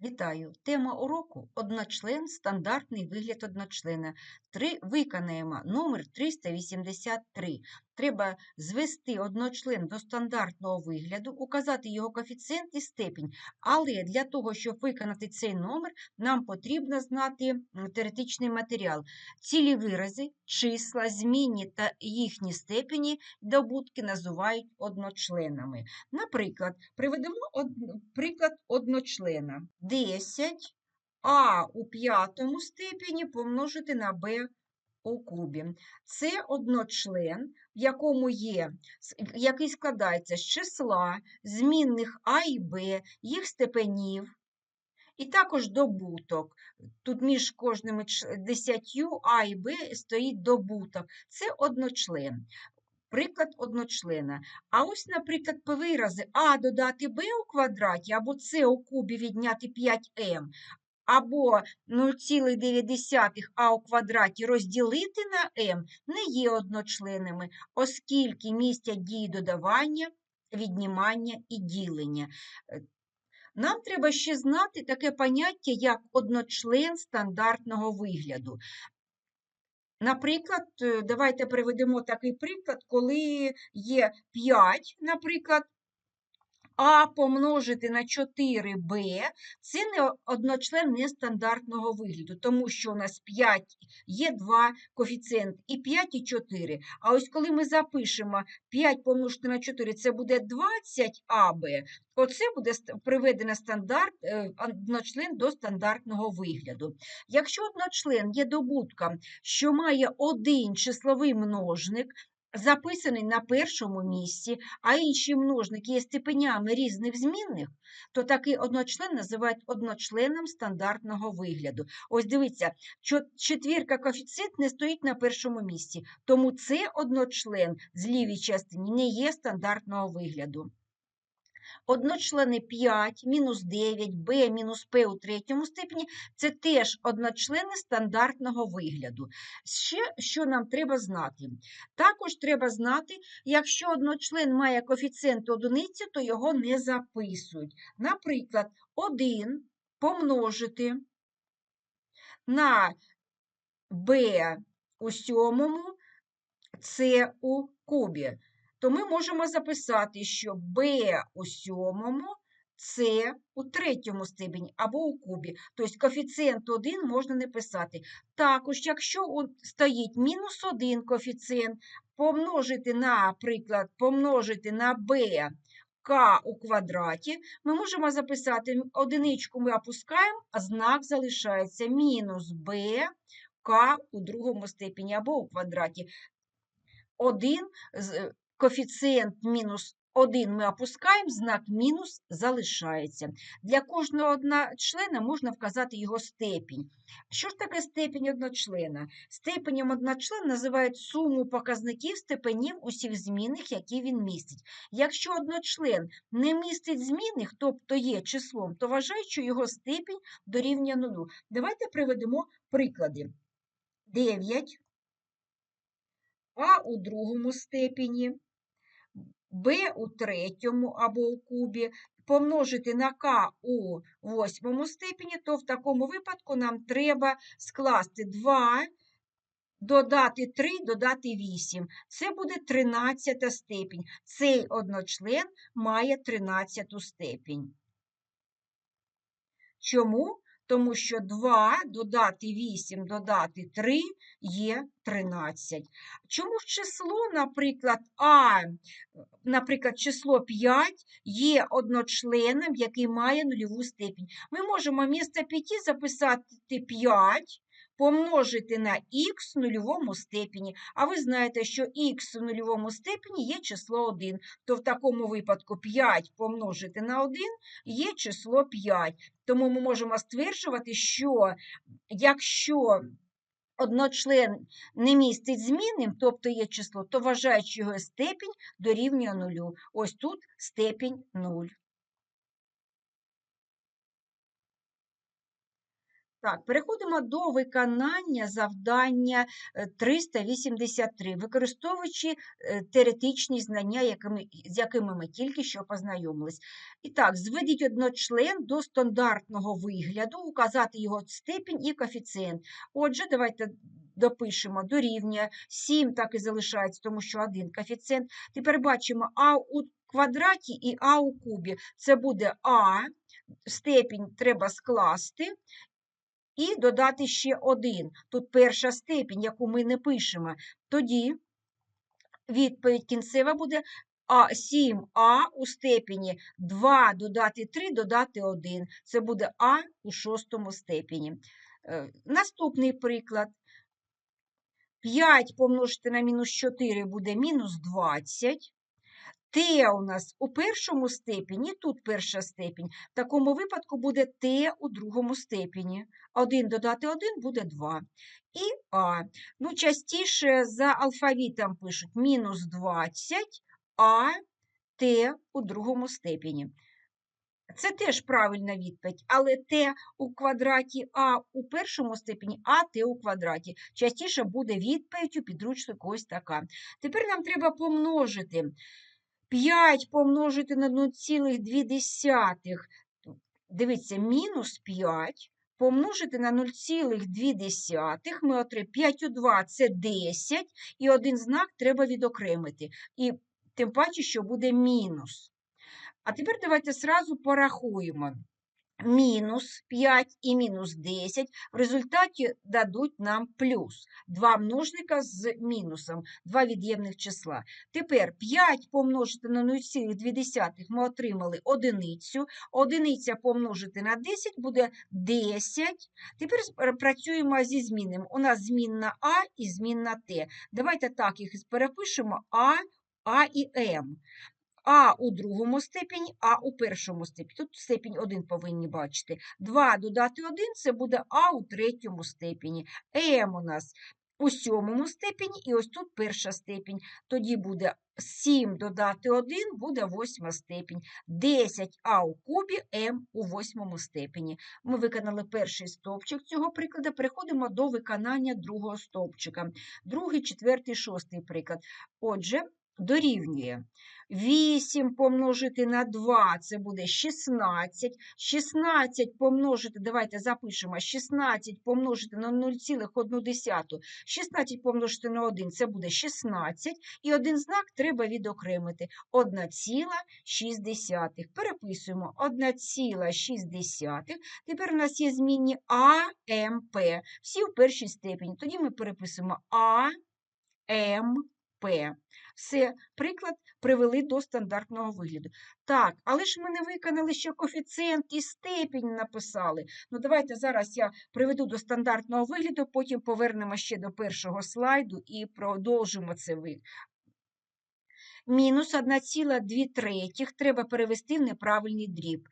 Вітаю! Тема уроку одночлен, стандартний вигляд одночлена. Три виконаємо номер 383. Треба звести одночлен до стандартного вигляду, указати його коефіцієнт і степінь. Але для того, щоб виконати цей номер, нам потрібно знати теоретичний матеріал. Цілі вирази, числа, змінні та їхні степені добутки називають одночленами. Наприклад, приведемо од... приклад одночлена. 10 а у п'ятому степені помножити на b у кубі. Це одночлен, в якому є, який складається з числа, змінних а і b, їх степенів, і також добуток. Тут між кожними десятью а і б стоїть добуток. Це одночлен. Приклад одночлена. А ось, наприклад, вирази а додати b у квадраті, або c у кубі відняти 5m, або 0,9 а у квадраті розділити на m не є одночленами, оскільки містять дії додавання, віднімання і ділення. Е, Нам треба ще знати таке поняття, як одночлен стандартного вигляду. Наприклад, е, давайте приведемо такий приклад, коли є 5, наприклад, а помножити на 4b це не одночлен нестандартного вигляду, тому що у нас 5 є 2 коефіцієнт і 5 і 4. А ось коли ми запишемо 5 помножити на 4, це буде 20аб, оце буде приведено стандарт, е, одночлен до стандартного вигляду. Якщо одночлен є добутком, що має один числовий множник, записаний на першому місці, а інші множники є степенями різних змінних, то такий одночлен називають одночленом стандартного вигляду. Ось дивіться, четвірка коефіцієнт не стоїть на першому місці, тому це одночлен з лівій частині не є стандартного вигляду. Одночлени 5, мінус 9, b, мінус p у третьому степені – це теж одночлени стандартного вигляду. Ще що нам треба знати? Також треба знати, якщо одночлен має коефіцієнт одиниці, то його не записують. Наприклад, 1 помножити на b у сьомому, c у кубі. То ми можемо записати, що b у сьомому, c у третьому степені або у кубі. Тобто коефіцієнт 1 можна не писати. Також, якщо стоїть мінус 1 коефіцієнт, помножити, наприклад, помножити на b k у квадраті, ми можемо записати одиничку ми опускаємо, а знак залишається мінус b k у другому степені або у квадраті. 1 з- коефіцієнт мінус 1 ми опускаємо, знак мінус залишається. Для кожного одночлена можна вказати його степінь. Що ж таке степінь одночлена? Степенем одночлена називають суму показників степенів усіх змінних, які він містить. Якщо одночлен не містить змінних, тобто є числом, то вважають, що його степінь дорівнює нулю. Давайте приведемо приклади. 9 а у другому степені, b у третьому або у кубі, помножити на k у восьмому степені, то в такому випадку нам треба скласти 2, додати 3, додати 8. Це буде 13 степінь. Цей одночлен має 13 степінь. Чому? Тому що 2 додати 8 додати 3 є 13. Чому число, наприклад, А, наприклад, число 5 є одночленом, який має нульову степінь? Ми можемо місце 5 записати 5, помножити на х в нульовому степені. А ви знаєте, що х в нульовому степені є число 1. То в такому випадку 5 помножити на 1 є число 5. Тому ми можемо стверджувати, що якщо одночлен не містить змінним, тобто є число, то вважають, що його степінь дорівнює нулю. Ось тут степінь 0. Так, переходимо до виконання завдання е, 383, використовуючи е, теоретичні знання, якими, з якими ми тільки що познайомились. І так, зведіть одночлен до стандартного вигляду, указати його степінь і коефіцієнт. Отже, давайте допишемо дорівнює 7 так і залишається, тому що один коефіцієнт. Тепер бачимо А у квадраті і А у кубі. Це буде А, степінь треба скласти і додати ще один. Тут перша степінь, яку ми не пишемо. Тоді відповідь кінцева буде а 7а у степені 2 додати 3 додати 1. Це буде А у шостому степені. Е, Наступний приклад. 5 помножити на мінус 4 буде мінус 20. Т у нас у першому степені, тут перша степень. В такому випадку буде Т у другому степені. 1 додати 1 буде 2. І А. Ну, частіше за алфавітом пишуть мінус 20, а Т у другому степені. Це теж правильна відповідь, але Т у квадраті А у першому степені, а Т у квадраті. Частіше буде відповідь у підручнику ось така. Тепер нам треба помножити 5 помножити на 0,2. Дивіться, мінус 5 помножити на 0,2. Ми отримаємо 5 у 2 – це 10, і один знак треба відокремити. І тим паче, що буде мінус. А тепер давайте зразу порахуємо. Мінус 5 і мінус 10 в результаті дадуть нам плюс. Два множника з мінусом, два від'ємних числа. Тепер 5 помножити на 0,2 ми отримали одиницю. Одиниця помножити на 10 буде 10. Тепер працюємо зі змінним. У нас змінна А і змінна Т. Давайте так їх перепишемо А, А і М. А у другому степені, А у першому степені. Тут степінь 1 повинні бачити. 2 додати 1 – це буде А у третьому степені. М у нас у сьомому степені, і ось тут перша степінь. Тоді буде 7 додати 1 буде восьма степінь. 10 А у кубі, М у восьмому степені. Ми виконали перший стовпчик цього прикладу. Переходимо до виконання другого стовпчика. Другий, четвертий, шостий приклад. Отже, дорівнює 8 помножити на 2 це буде 16. 16 помножити, давайте запишемо, 16 помножити на 0,1. 16 помножити на 1 це буде 16. І один знак треба відокремити. 1,6. Переписуємо 1,6. Тепер у нас є змінні А, М, П. Всі в першій степені. Тоді ми переписуємо А, М, П. Все, приклад привели до стандартного вигляду. Так, але ж ми не виконали ще коефіцієнт і степінь написали. Ну, давайте зараз я приведу до стандартного вигляду, потім повернемо ще до першого слайду і продовжимо це вид. Мінус 1,2 третіх треба перевести в неправильний дріб.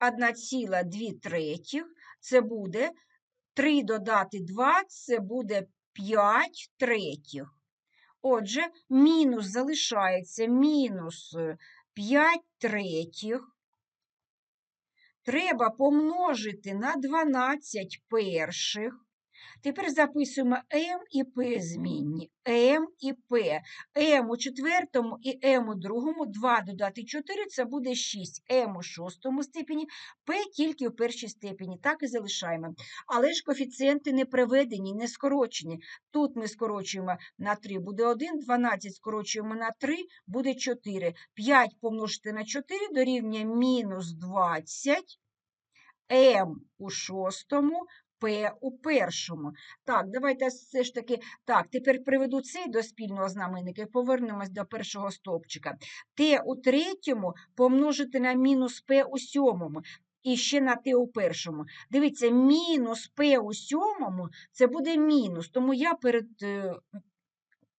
1,2 третіх це буде 3 додати 2, це буде 5 третіх. Отже, мінус залишається мінус 5 третіх. Треба помножити на 12 перших. Тепер записуємо М і П змінні. М і П. М у четвертому і М у другому. 2 додати 4 це буде 6. М у шостому степені, П тільки в першій степені. Так і залишаємо. Але ж коефіцієнти не приведені, не скорочені. Тут ми скорочуємо на 3 буде 1, 12 скорочуємо на 3 буде 4. 5 помножити на 4 дорівнює мінус 20. М у шостому, П у першому. Так, давайте все ж таки. Так, тепер приведу цей до спільного знаменника і повернемось до першого стовпчика. Т у третьому помножити на мінус П у сьомому. І ще на Т у першому. Дивіться, мінус П у сьомому це буде мінус. Тому я перед е,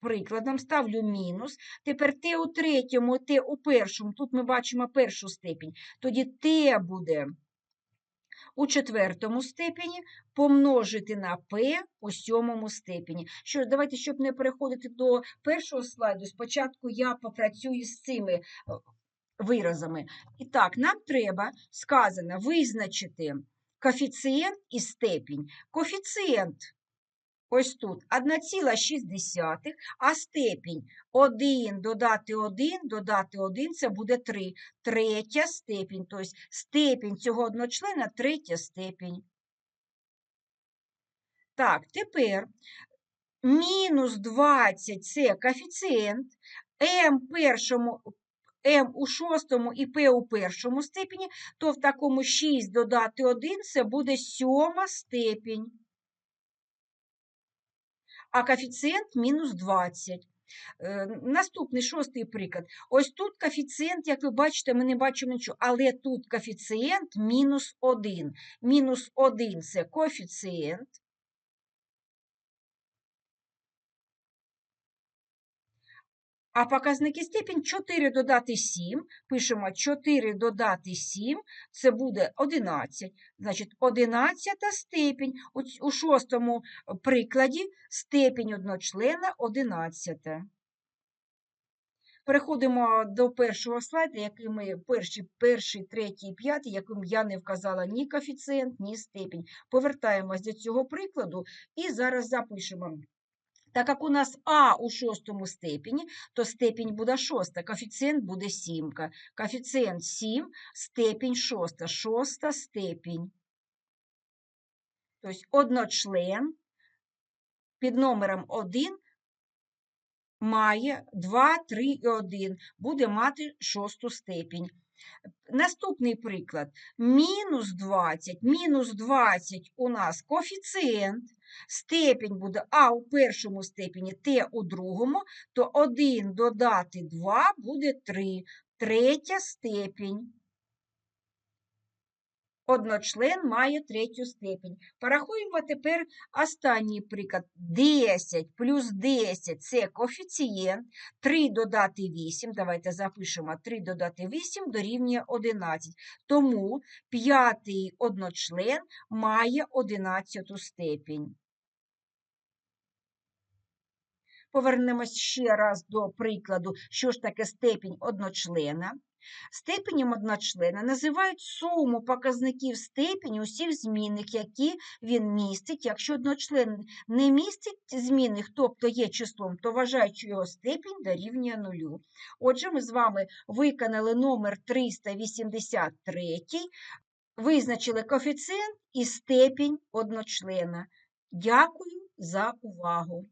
прикладом ставлю мінус. Тепер Т у третьому, Т у першому. Тут ми бачимо першу степінь. Тоді Т буде у четвертому степені помножити на p у сьомому степені. Що ж, давайте, щоб не переходити до першого слайду, спочатку я попрацюю з цими е, виразами. І так, нам треба сказано визначити коефіцієнт і степінь. Коефіцієнт ось тут 1,6, а степінь 1 додати 1, додати 1 це буде 3. Третя степінь, тобто степінь цього одночлена третя степінь. Так, тепер мінус 20 це коефіцієнт, m першому, m у шостому і p у першому степені, то в такому 6 додати 1 це буде сьома степінь. А коефіцієнт мінус 20. Е, Наступний шостий приклад. Ось тут коефіцієнт, як ви бачите, ми не бачимо нічого, але тут коефіцієнт мінус 1. Мінус 1 це коефіцієнт. А показники степінь 4 додати 7. Пишемо 4 додати 7, це буде 11. Значить, 11 степінь. У, шостому прикладі степінь одночлена 11. Переходимо до першого слайду, який ми перший, перший, третій, п'ятий, яким я не вказала ні коефіцієнт, ні степінь. Повертаємось до цього прикладу і зараз запишемо. Так як у нас А у шостому степені, то степінь буде шоста, коефіцієнт буде сімка. Коефіцієнт 7, степінь шоста, шоста степінь. Тобто одночлен під номером 1 має 2, 3 і 1, буде мати шосту степінь. Наступний приклад. Мінус 20. Мінус 20 у нас коефіцієнт. Степінь буде А у першому степені, Т у другому, то 1 додати 2 буде 3. Третя степінь. Одночлен має третю степінь. Порахуємо тепер останній приклад. 10 плюс 10 – це коефіцієнт. 3 додати 8, давайте запишемо 3 додати 8 дорівнює 11. Тому п'ятий одночлен має 11 степінь. Повернемось ще раз до прикладу, що ж таке степінь одночлена. Степенем одночлена називають суму показників степені усіх змінних, які він містить. Якщо одночлен не містить змінних, тобто є числом, то вважають, що його степінь дорівнює нулю. Отже, ми з вами виконали номер 383, визначили коефіцієнт і степінь одночлена. Дякую за увагу!